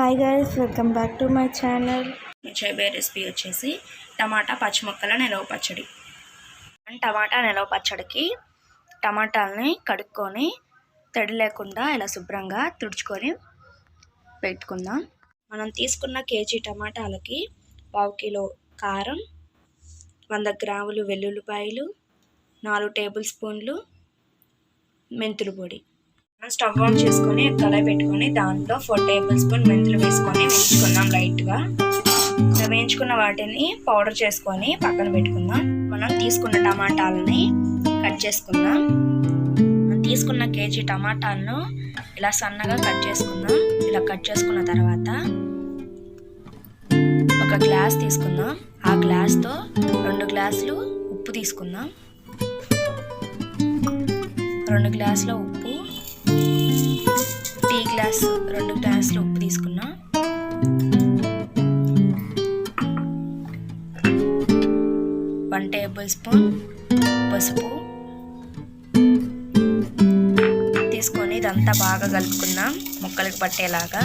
Hi guys welcome back to my channel చేయబోయే recipe వచ్చేసి టమాటా పచ్చిమొక్కల నిలవ పచ్చడి. టమాటా నిలవ పచ్చడికి టమాటాలని కడుక్కొని తడి లేకుండా ఇలా శుభ్రంగా తుడుచుకొని పెట్టుకుందాం. మనం తీసుకున్న కేజీ టమాటాలకి పావు కిలో కారం వంద గ్రాములు వెల్లుల్లిపాయలు నాలుగు టేబుల్ స్పూన్లు మెంతులు పొడి. స్టవ్ ఆన్ చేసుకొని కళాయి పెట్టుకొని దాంట్లో ఫోర్ టేబుల్ స్పూన్ మెంతులు వేసుకొని వేయించుకుందాం లైట్గా. ఇలా వేయించుకున్న వాటిని పౌడర్ చేసుకొని పక్కన పెట్టుకుందాం. మనం తీసుకున్న టమాటాలని కట్ చేసుకుందాం. తీసుకున్న కేజీ టమాటాలను ఇలా సన్నగా కట్ చేసుకుందాం. ఇలా కట్ చేసుకున్న తర్వాత ఒక గ్లాస్ తీసుకుందాం. ఆ గ్లాస్తో రెండు గ్లాసులు ఉప్పు తీసుకుందాం. రెండు గ్లాసుల ఉప్పు టీ గ్లాస్ రెండు గ్లాసులు ఉప్పు తీసుకున్నా. వన్ టేబుల్ స్పూన్ పసుపు తీసుకొని ఇదంతా బాగా కలుపుకుందాం ముక్కలకు పట్టేలాగా.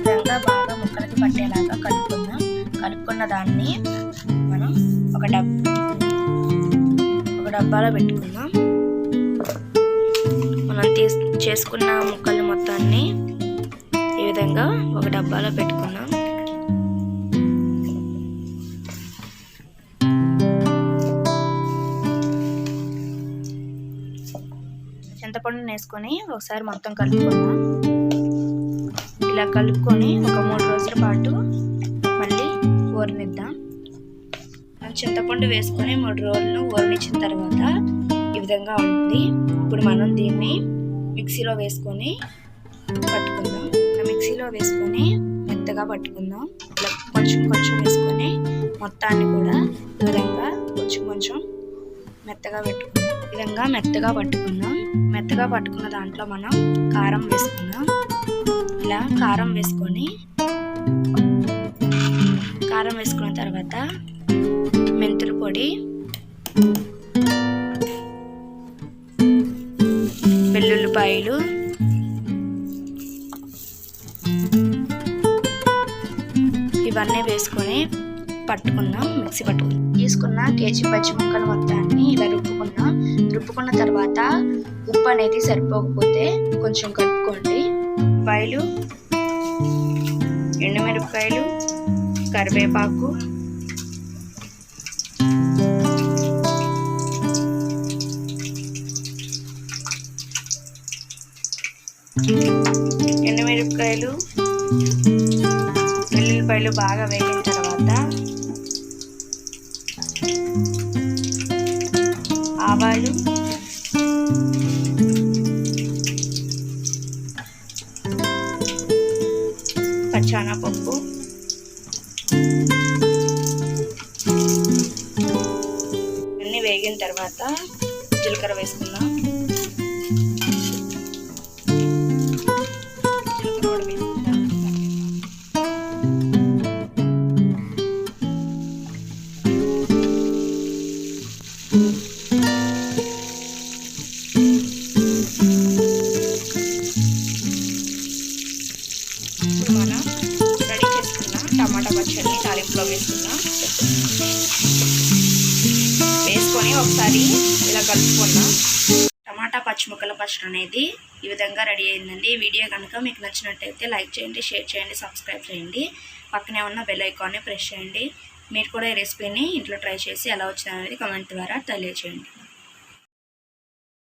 ఇదంతా బాగా ముక్కలకి పట్టేలాగా కలుపుకుందాం. కలుపుకున్న దాన్ని మనం ఒక డబ్ ఒక డబ్బాలో పెట్టుకుందాం. చేసుకున్న ముక్కలు మొత్తాన్ని ఈ విధంగా ఒక డబ్బాలో పెట్టుకున్నాం చింతపండుని వేసుకొని ఒకసారి మొత్తం కలుపుకుందాం. ఇలా కలుపుకొని ఒక మూడు రోజుల పాటు మళ్ళీ ఊరనిద్దాం చింతపండు వేసుకొని మూడు రోజులు ఊరనిచ్చిన తర్వాత ఈ విధంగా ఉంటుంది. ఇప్పుడు మనం దీన్ని మిక్సీలో వేసుకొని పట్టుకుందాం. మిక్సీలో వేసుకొని మెత్తగా పట్టుకుందాం. ఇలా కొంచెం కొంచెం వేసుకొని మొత్తాన్ని కూడా ఈ విధంగా కొంచెం కొంచెం మెత్తగా పెట్టుకుందాం. విధంగా మెత్తగా పట్టుకుందాం. మెత్తగా పట్టుకున్న దాంట్లో మనం కారం వేసుకుందాం. ఇలా కారం వేసుకొని కారం వేసుకున్న తర్వాత మెంతుల పొడి ఉల్లిపాయలు ఇవన్నీ వేసుకొని పట్టుకుందాం మిక్సీ పట్టుకుందాం. తీసుకున్న కేజీ పచ్చి ముక్కలు మొత్తాన్ని ఇలా రుబ్బుకుందాం రుబ్బుకున్న తర్వాత ఉప్పు అనేది సరిపోకపోతే కొంచెం కలుపుకోండి. ఉల్లిపాయలు ఎండుమిరపకాయలు కరివేపాకు ఉల్లిపాయలు వెల్లుల్లిపాయలు బాగా వేగిన తర్వాత ఆవాలు. పచ్చానపప్పు అన్నీ వేగిన తర్వాత జీలకర్ర వేసుకుందాం. టమాటా పచ్చడిని తాలింపులో వేసుకుందాం వేసుకొని ఒకసారి ఇలా కలుపుకుందాం టమాటా పచ్చిముక్కల పచ్చడి అనేది ఈ విధంగా రెడీ అయిందండి. ఈ వీడియో కనుక మీకు నచ్చినట్టయితే లైక్ చేయండి షేర్ చేయండి సబ్స్క్రైబ్ చేయండి. పక్కనే ఉన్న బెల్ ఐకాన్ని ప్రెస్ చేయండి. మీరు కూడా ఈ రెసిపీని ఇంట్లో ట్రై చేసి ఎలా వచ్చిందనేది కమెంట్ ద్వారా తెలియచేయండి.